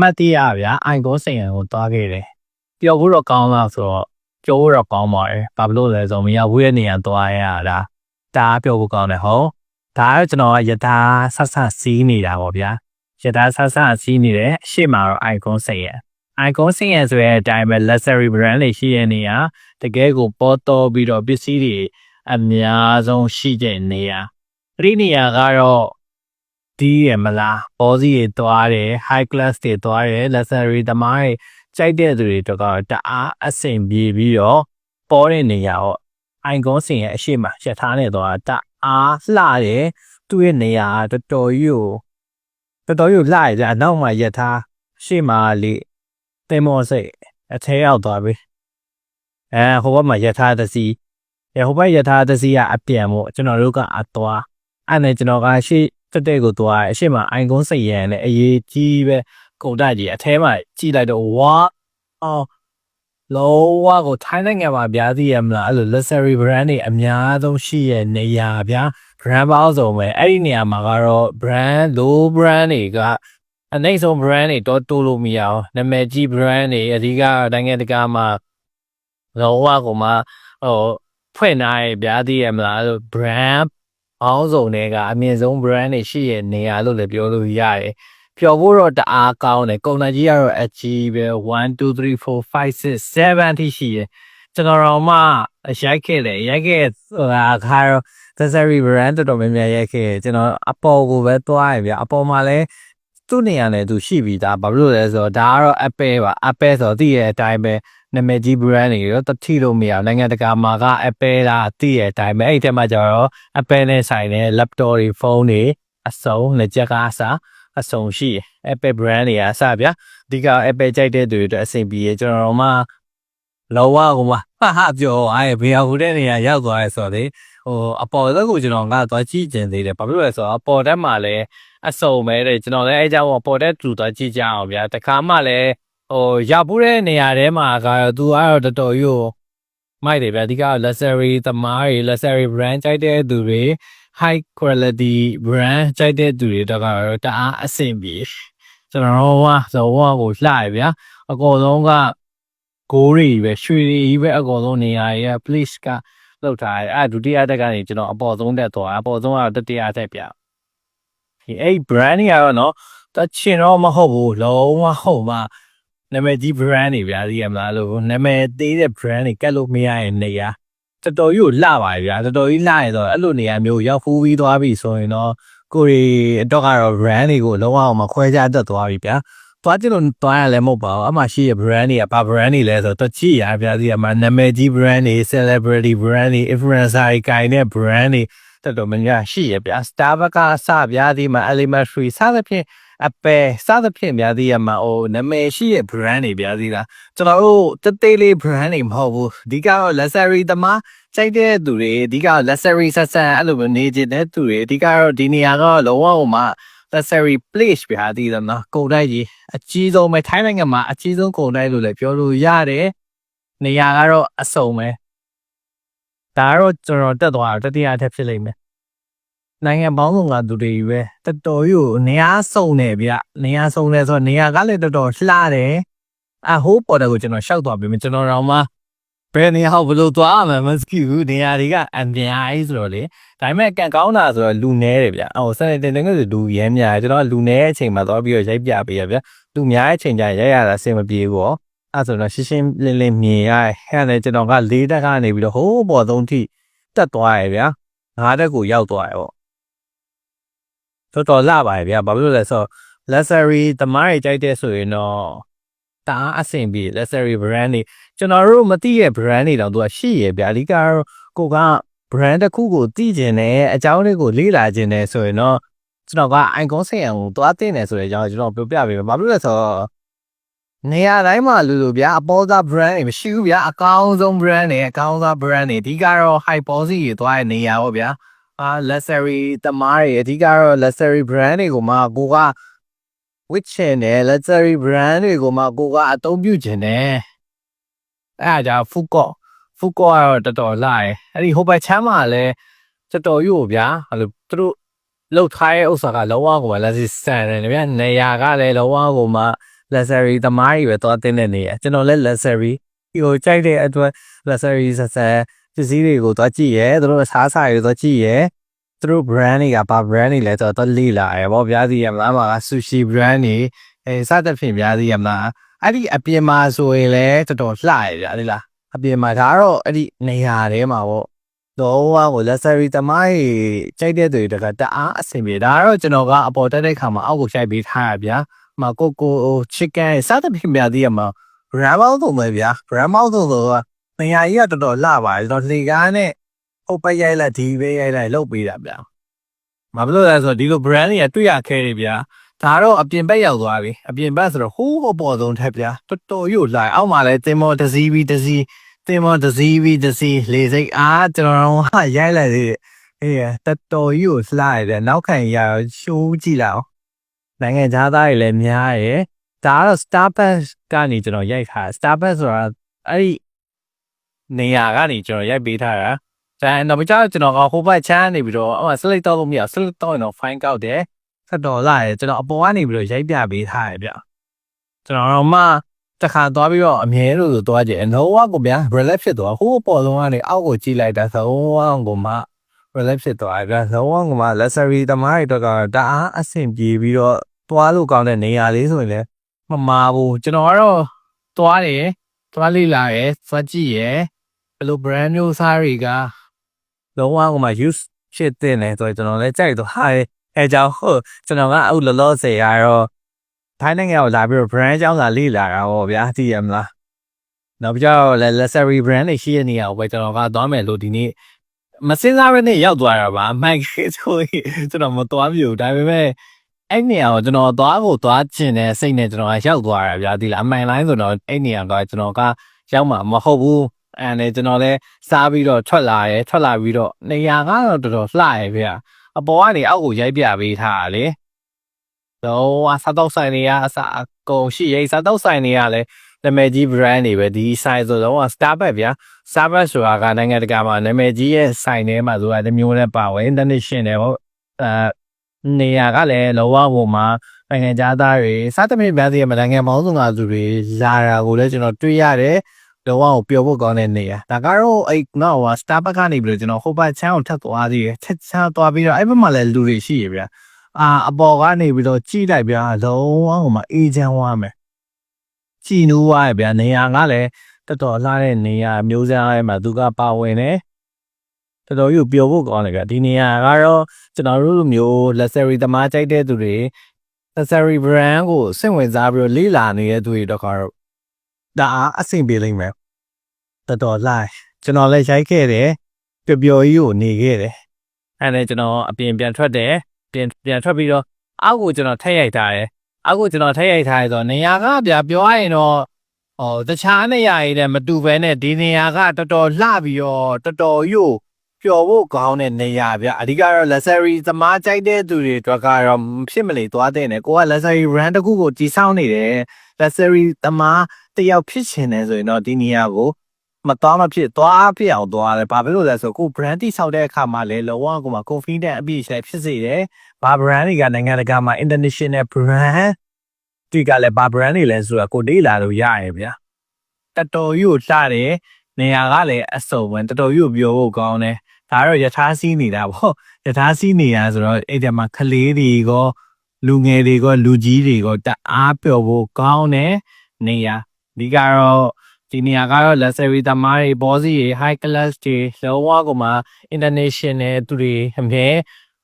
မှတ်တရဗျာအိုင်ကွန်စိန်ရန်ကိုသွားခဲ့တယ်ပျော်ဖို့တော့ကောင်းလားဆိုတော့ပျော်ဖို့တော့ကောင်းပါတယ်ဘာဖြစ်လို့လဲဆိုတော့မရဘူးရဲ့နေရာသွားရတာဒါပျော်ဖို့ကောင်းတယ်ဟုတ်ဒါကကျွန်တော်ကယထာဆက်ဆက်စီးနေတာပေါ့ဗျာယထာဆက်ဆက်စီးနေတယ်အရှိမတော့အိုင်ကွန်စိန်ရန် icon စင်ရဆိုတဲ့အတိုင်းပဲ luxury brand တွေရှိရနေရတကယ်ကိုပေါ်တော်ပြီးတော့ပစ္စည်းတွေအများဆုံးရှိတဲ့နေရာအဲ့ဒီနေရာကတော့ ဒီရမလားပေါ်စီတွေသွားတယ် high class တွေသွားတယ် luxury သမားတွေကြိုက်တဲ့သူတွေတော့တအားအဆင်ပြေပြီးတော့ပေါ်တဲ့နေရာတော့ icon စင်ရဲ့အရှိမရထားနေတော့တအားလှတယ်သူ့ရဲ့နေရာကတော်တော်ကြီးကိုတော်တော်ကြီးကိုလှရကြအနောက်မှာရထားရှေ့မှာလေးတင်မောစိတ်အထဲရောက်သွားပြီအဲဟိုဘက်မှာယထာတစီအဲဟိုဘက်ယထာတစီကအပြန်မို့ကျွန်တော်တို့ကအသွားအဲ့နဲ့ကျွန်တော်ကရှေ့ တက်တဲ့ကိုသွားအရှိမအိုင်ကုန်းစိတ်ရန်နဲ့အရေးကြီးပဲကုန်တကြီးအထဲမှာကြည့်လိုက်တော့ဝါအော်လောဝါကိုထိုင်းနိုင်ငံမှာဗျာသိရမလားအဲ့လို luxury brand တွေအများဆုံးရှိရဲ့နေရာဗျာ brand ပေါင်းစုံပဲအဲ့ဒီနေရာမှာကတော့ brand low brand တွေကအနိုင်ဆုံး brand တွေတော့တိုးလို့မရအောင်နာမည်ကြီး brand တွေအဓိကနိုင်ငံတကာမှာလောကကိုမှဟိုဖွင့်ထားရဲ့ဗျာသိရမလားအဲ့လို brand အောင်းစုံတွေကအမြင့်ဆုံး brand တွေရှိရဲ့နေရာလို့လည်းပြောလို့ရတယ်ပျော်ဖို့တော့တအားကောင်းတယ်ကုန်တကြီးကတော့အကြီးပဲ1 2 3 4 5 6 7ထိရှိတယ်ကျွန်တော်တော့မှရိုက်ခဲ့တယ်ရိုက်ခဲ့ဆိုတာခါတော့ Desiree brand တော်တော်များများရိုက်ခဲ့တယ်ကျွန်တော်အပေါ်ကိုပဲသွားရဗျအပေါ်မှာလည်းသူ့နေရာနဲ့သူရှိပြီးသားဘာဖြစ်လို့လဲဆိုတော့ဒါကတော့ Apple ပါ Apple ဆိုတော့သိရတဲ့အတိုင်းပဲ နာမည်ကြီး brand တွေရောတတိလို့မရအောင်နိုင်ငံတကာမှာက Apple လားသိရတဲ့အတိုင်းပဲအဲ့ဒီထဲမှာကျတော့ Apple နဲ့ဆိုင်တဲ့ laptop တွေဖုန်းတွေအစုံလက်ချက်ကအစားအစုံရှိတယ် Apple brand တွေကအစားဗျာအဓိက Apple ကြိုက်တဲ့သူတွေအတွက်အဆင်ပြေကျွန်တော်တို့မှလောကကိုမှဟာဟာပြောအဲ့ဘေးဟိုတဲ့နေရာရောက်သွားရဲဆိုတော့လေဟိုအပေါ်သက်ကိုကျွန်တော်ကသွားကြည့်ကျင်သေးတယ်ဘာဖြစ်လို့လဲဆိုတော့အပေါ်တက်မှာလည်းအစုံပဲတဲ့ကျွန်တော်လည်းအဲကြောင့်ပေါ်တက်တူသွားကြည့်ကြအောင်ဗျာတခါမှလည်း ဟိုရောက်ဘူးတဲ့နေရာထဲမှာကတော့သူကတော့တော်တော်ကြီးမိုက်တယ်ဗျာအဓိက luxury သမားတွေ luxury brand ကြိုက်တဲ့သူတွေ high quality brand ကြိုက်တဲ့သူတွေတော့ကတော့တအားအဆင်ပြေကျွန်တော်တို့ကဇောဝကိုလှရဗျာအကောဆုံးကကိုးတွေပဲရွှေတွေကြီးပဲအကောဆုံးနေရာကြီးက place ကလောက်ထားတယ်အဲဒုတိယတက်ကနေကျွန်တော်အပေါ်ဆုံးတက်သွားအပေါ်ဆုံးကတော့တတိယတက်ပြဒီအဲ့ brand တွေကတော့နော်တချင်တော့မဟုတ်ဘူးလုံးဝဟုတ်မှ နာမည်ကြီး brand တွေဗျာသိရမလားလို့နာမည်သေးတဲ့ brand တွေကတ်လို့မရရင်နေရာတော်တော်ကြီးကိုလှပါဗျာတော်တော်ကြီးလှရတော့အဲ့လိုနေရာမျိုးရောက်ဖူးပြီးသွားပြီဆိုရင်တော့ကိုရီတော့ကတော့ brand တွေကိုလုံးဝမခွဲခြားတတ်သွားပြီဗျာသွားကြည့်လို့သွားရလည်းမဟုတ်ပါဘူးအမှရှိရ brand တွေကဘာ brand တွေလဲဆိုတော့တချိရဗျာဒီမှာနာမည်ကြီး brand တွေ celebrity brand တွေ influencer တွေကိုင်တဲ့ brand တွေ တော်တော်များများရှိရဗျာ Starbucks ကစဗျာဒီမှာ elementary စသဖြင့်အပယ်စသဖြင့်ဗျာဒီမှာဟိုနာမည်ရှိရဲ့ brand တွေဗျာဒီလားကျွန်တော်တို့တသေးလေး brand တွေမဟုတ်ဘူးအဓိကတော့ luxury သမားကြိုက်တဲ့သူတွေအဓိက luxury ဆက်ဆံအဲ့လိုမျိုးနေကျင်တဲ့သူတွေအဓိကတော့ဒီနေရာကလုံးဝဟိုမှာ luxury place ဗျာဒီတော့နော်ကုန်တိုက်ကြီးအကြီးဆုံးပဲထိုင်းနိုင်ငံမှာအကြီးဆုံးကုန်တိုက်လို့လည်းပြောလို့ရတယ်နေရာကတော့အစုံပဲ ဒါကတော့ကျွန်တော်တက်သွားတာတတိယအထက်ဖြစ်လိမ့်မယ်နိုင်ငံပေါင်းစုံကသူတွေပဲတော်တော်ကြီးကိုနေရာစုံနေဗျနေရာစုံနေဆိုတော့နေရာကလည်းတော်တော်လှတယ်အဟိုးပေါ်တယ်ကိုကျွန်တော်ရှောက်သွားပြီကျွန်တော်တော့မှဘယ်နေရာဟောဘလို့သွားမှမစကီဘူးနေရာတွေကအများကြီးဆိုတော့လေဒါပေမဲ့ကန်ကောင်းတာဆိုတော့လူနဲတယ်ဗျဟိုစနေတင်တင်ကလူရဲများတယ်ကျွန်တော်လူနဲအချိန်မှာသွားပြီးတော့ရိုက်ပြပေးရဗျလူများတဲ့အချိန်ကျရိုက်ရတာအဆင်မပြေဘူးပေါ့ အဲ့ဆိုတော့ရှင်းရှင်းလင်းလင်းမြင်ရအဲ့ဒါကျွန်တော်က၄တက်ကနေပြီးတော့ဟိုးပေါ်သုံးထိတက်သွားရဗျငါးတက်ကိုရောက်သွားရပေါ့တော်တော်လှပါရဲ့ဗျဘာဖြစ်လို့လဲဆိုတော့ luxury တမားတွေကြိုက်တဲ့ဆိုရင်တော့တအားအဆင်ပြေ luxury brand တွေကျွန်တော်တို့မသိရဲ့ brand တွေတောင်သူကရှိရဲ့ဗျအဓိကတော့ကိုက brand တစ်ခုကိုသိကျင်တယ်အကြောင်းလေးကိုလေ့လာကျင်တယ်ဆိုရင်တော့ကျွန်တော်က icon ဆက်ရံကိုသွားတင်တယ်ဆိုတဲ့အကြောင်းကျွန်တော်ပြောပြပေးမယ်ဘာဖြစ်လို့လဲဆိုတော့ နေရာတိုင်းမှာလူလူဗျာအပေါ်သား brand တွေမရှိဘူးဗျာအကောင်းဆုံး brand တွေအကောင်းစား brand တွေအဓိကတော့ high policy တွေသွားတဲ့နေရာပေါ့ဗျာအာ luxury တမားတွေအဓိကတော့ luxury brand တွေကိုမှကိုက which ချင်တယ် luxury brand တွေကိုမှကိုကအသုံးပြုချင်တယ်အဲ့ဒါကြောင့် Fuko Fuko ကတော့တော်တော်လာတယ်အဲ့ဒီဟိုဘက်ချမ်းမှာလည်းတော်တော်ယူဗျာအဲ့လိုသူတို့လှုပ်ထားတဲ့ဥစ္စာကလောကကိုမှလက်စီစံတယ်ဗျာနေရာကလည်းလောကကိုမှ luxury သမားတွေပဲသွားတင်တဲ့နေရကျွန်တော်လည်း luxury ဟိုကြိုက်တဲ့အတွက် luxury ဆက်ဆက်ပစ္စည်းတွေကိုသွားကြည့်ရဲသူတို့အစားအစာတွေသွားကြည့်ရဲသူတို့ brand တွေကဘာ brand တွေလဲဆိုတော့လေ့လာရပေါ့ဗျာဒီရမလားမှာ sushi brand တွေအဲစသဖြင့်ဗျာဒီရမလားအဲ့ဒီအပြင်မှာဆိုရင်လည်းတော်တော်လှရဗျာဒီလားအပြင်မှာဒါကတော့အဲ့ဒီနေရာထဲမှာပေါ့တော့ဟို luxury တမိုင်းကြိုက်တဲ့သူတွေကတအားအဆင်ပြေဒါကတော့ကျွန်တော်ကအပေါ်တက်တဲ့ခါမှာအောက်ကိုရှိုက်ပေးထားရဗျာ မကိုကို chicken စသဖြင့်ဗျာဒီရမှာ brand ပေါင်းသုံးပဲဗျာ brand ပေါင်းသုံးဆိုတော့နေရာကြီးကတော်တော်လှပါတယ်ကျွန်တော်လေကားနဲ့ဟိုပဲရိုက်လိုက်ဒီပဲရိုက်လိုက်လုတ်ပေးတာဗျာမဘလို့လဲဆိုတော့ဒီလို brand တွေကတွေ့ရခဲတယ်ဗျာဒါတော့အပြင်ဘက်ရောက်သွားပြီအပြင်ဘက်ဆိုတော့ဟိုးအပေါ်ဆုံးထက်ဗျာတော်တော်ရွတ်လာအောက်မှာလဲတင်မောတစည်းပြီးတစည်းတင်မောတစည်းပြီးတစည်းလေစိတ်အားကျွန်တော်ဟာရိုက်လိုက်သေးတယ်အေးတော်တော်ရွတ်လှရတယ်နောက်ခံရရှိုးကြည့်လိုက်အောင် နိုင်ငံသားသားတွေလည်းများရယ်ဒါကတော့ Starbucks ကနေကျွန်တော်ရိုက်ထား Starbucks ဆိုတာအဲ့ဒီနေရာကနေကျွန်တော်ရိုက်ပေးထားတာဒါတော့မကြောက်ကျွန်တော်ကဟိုဘက်ချမ်းနေပြီးတော့အော် select တော့လို့မရ select တော့ရင်တော့ fine ကောက်တယ်ဆက်တော်လာရကျွန်တော်အပေါ်ကနေပြီးတော့ရိုက်ပြပေးထားရဗျကျွန်တော်တော့မှတခါသွားပြီးတော့အမြဲလို့ဆိုသွားကြတယ်လုံးဝကိုဗျာ relax ဖြစ်သွားဟိုးပေါ်လုံးကနေအောက်ကိုကြည့်လိုက်တာဆိုလုံးဝကိုမှ relax ဖြစ်သွားတယ်ဗျလုံးဝကိုမှ luxury တမားတွေတော့ကတအားအဆင်ပြေပြီးတော့ သွားလို့ကောင်းတဲ့နေရာလေးဆိုရင်လည်းမမာဘူးကျွန်တော်ကတော့သွားတယ်သွားလေ့လာရယ်သွားကြည့်ရယ်ဘယ်လို brand မျိုးစားတွေကလုံးဝကိုမှ use ဖြစ်တဲ့နေဆိုကျွန်တော်လည်းကြိုက်တော့ဟာအဲကြောင့်ဟုတ်ကျွန်တော်ကအခုလောလောဆယ်ကတော့ထိုင်းနိုင်ငံကိုလာပြီးတော့ brand အကြောင်းလာလေ့လာတာပေါ့ဗျာသိရမလားနောက်ပြီးတော့လည်း luxury brand တွေရှိတဲ့နေရာကိုပဲကျွန်တော်ကသွားမယ်လို့ဒီနေ့မစင်စားဘဲနဲ့ရောက်သွားတာပါမိုက်ဆိုရင်ကျွန်တော်မသွားမြူဒါပေမဲ့ အဲ့နေရာကိုကျွန်တော်သွားဖို့သွားကျင်တဲ့စိတ်နဲ့ကျွန်တော်ကရောက်သွားတာဗျာဒီလားအမှန်တိုင်းဆိုတော့အဲ့နေရာကကျွန်တော်ကရောက်မှာမဟုတ်ဘူးအဲ့နဲ့ကျွန်တော်လည်းစားပြီးတော့ထွက်လာရဲထွက်လာပြီးတော့နေရာကတော့တော်တော်လှရဲဗျာအပေါ်ကနေအောက်ကိုရိုက်ပြပေးထားတာလေတော့စားတော့ဆိုင်တွေကအစားအကုန်ရှိရဲစားတော့ဆိုင်တွေကလည်းနာမည်ကြီး brand တွေပဲဒီ size ဆိုတော့ Starbucks ဗျာ Starbucks ဆိုတာကနိုင်ငံတကာမှာနာမည်ကြီးရဲ့ဆိုင်ထဲမှာဆိုတာတစ်မျိုးနဲ့ပါဝင် international ပေါ့အဲ နေရာကလည်းလောဝဘုံမှာနိုင်ငံသားတွေစားသဖြင့်ဗျာစီရဲ့မနိုင်ငံပေါင်းစုံကသူတွေလာတာကိုလည်းကျွန်တော်တွေ့ရတယ်လောဝကိုပျော်ဖို့ကောင်းတဲ့နေရာဒါကတော့အဲ့နော်ဟို Starbucks ကနေပြီးတော့ကျွန်တော်ဟိုဘက်ချမ်းကိုထပ်သွားသေးတယ်ထပ်ချမ်းသွားပြီးတော့အဲ့ဘက်မှာလည်းလူတွေရှိရဗျာအာအပေါ်ကနေပြီးတော့ကြည့်လိုက်ဗျာလုံးဝဟိုမှာအေးချမ်းသွားမယ်ကြည်နူးသွားရဗျာနေရာကလည်းတော်တော်လှတဲ့နေရာမျိုးစားထဲမှာသူကပါဝင်တယ် တော်တော်ကြီးပျော်ဖို့ကောင်းတယ်ဗျဒီနေရာကတော့ကျွန်တော်တို့လိုမျိုး luxury သမားကြိုက်တဲ့သူတွေ luxury brand ကိုစိတ်ဝင်စားပြီးတော့လေ့လာနေတဲ့သူတွေတော့ကတော့ဒါအားအဆင်ပြေလိမ့်မယ်တော်တော်လှကျွန်တော်လည်းရိုက်ခဲ့တယ်ပျော်ပျော်ကြီးကိုနေခဲ့တယ်အဲ့ဒါကျွန်တော်အပြင်ပြန်ထွက်တယ်ပြန်ပြန်ထွက်ပြီးတော့အောက်ကိုကျွန်တော်ထည့်ရိုက်ထားတယ်အောက်ကိုကျွန်တော်ထည့်ရိုက်ထားရဆိုနေရာကဗျာပြောရရင်တော့ဟောတခြားနေရာတွေနဲ့မတူဘဲနဲ့ဒီနေရာကတော်တော်လှပြီးတော့တော်တော်ရို့ ပျော်ဖို့ကောင်းတဲ့နေရာဗျအဓိကတော့ luxury သမားကြိုက်တဲ့သူတွေအတွက်ကတော့ဖြစ်မလေသွားတဲ့နဲ့ကိုက luxury brand တစ်ခုကိုကြီးဆောင်နေတယ် luxury သမားတယောက်ဖြစ်ချင်တယ်ဆိုရင်တော့ဒီနေရာကိုမသွားမဖြစ်သွားဖြစ်အောင်သွားတယ်ဘာဖြစ်လို့လဲဆိုကို brand တိဆောက်တဲ့အခါမှာလည်းလောကကိုမှာ confident အပြည့်ရှိဖြစ်စေတယ်ဘာ brand တွေကနိုင်ငံတကာမှာ international brand ဒီကလည်းဘာ brand တွေလဲဆိုတာကိုလေးလာလို့ရရဲ့ဗျာတတော်ကြီးကိုလှတယ်နေရာကလည်းအစုံပဲတတော်ကြီးကိုပြောဖို့ကောင်းတယ် ဒါတော့ယထာစီးနေတာပေါ့ယထာစီးနေတာဆိုတော့အဲ့ဒီမှာကလေးတွေကလူငယ်တွေကလူကြီးတွေကတအားပျော်ဖို့ကောင်းတယ်နေရာဒီကတော့ဒီနေရာကတော့ luxury သမားတွေ boss တွေ high class တွေလုံးဝကိုမှ international သူတွေအမြဲ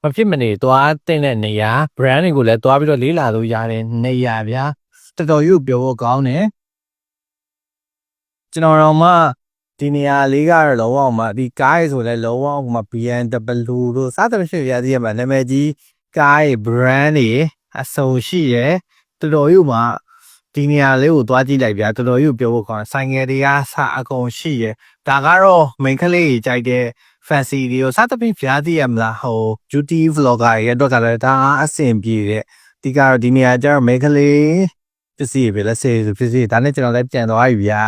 မဖြစ်မနေသွားတဲ့နေရာ brand တွေကိုလည်းသွားပြီးတော့လေးလာလို့ရတဲ့နေရာဗျာတော်တော်ကြီးပြောဖို့ကောင်းတယ်ကျွန်တော်တော့မှ ဒီနေရာလေးကတော့လုံးဝမှဒီကားရေဆိုလဲလုံးဝမှ BMW တို့စားတဲ့ဖြစ်ရသေးရမှာနာမည်ကြီးကားရေ brand တွေအစုံရှိရယ်တော်တော်ကြီးမှဒီနေရာလေးကိုသွားကြည့်လိုက်ဗျာတော်တော်ကြီးပြောဖို့ကောင်းဆိုင်ငယ်တွေကစအကုန်ရှိရယ်ဒါကတော့ main ကလေးကြီးကြိုက်တဲ့ fancy တွေကိုစားတဲ့ပြားသေးရမလားဟို beauty vlogger ရဲ့အတွက်ကလည်းဒါအဆင်ပြေတဲ့ဒီကတော့ဒီနေရာကျတော့ main ကလေးပစ္စည်းပဲလက်စေပစ္စည်းဒါနဲ့ကျွန်တော်လည်းပြန်သွားပြီဗျာ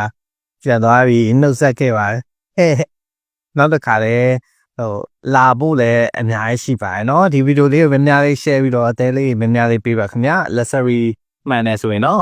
ပြန်သွားပြီနှုတ်ဆက်ခဲ့ပါတယ်ဟဲ့နောက်တစ်ခါလည်းဟိုလာဖို့လည်းအများကြီးရှိပါတယ်เนาะဒီဗီဒီယိုလေးကိုများများလေး share ပြီးတော့အသေးလေးများများလေးပေးပါခင်ဗျာ luxury မှန်တယ်ဆိုရင်တော့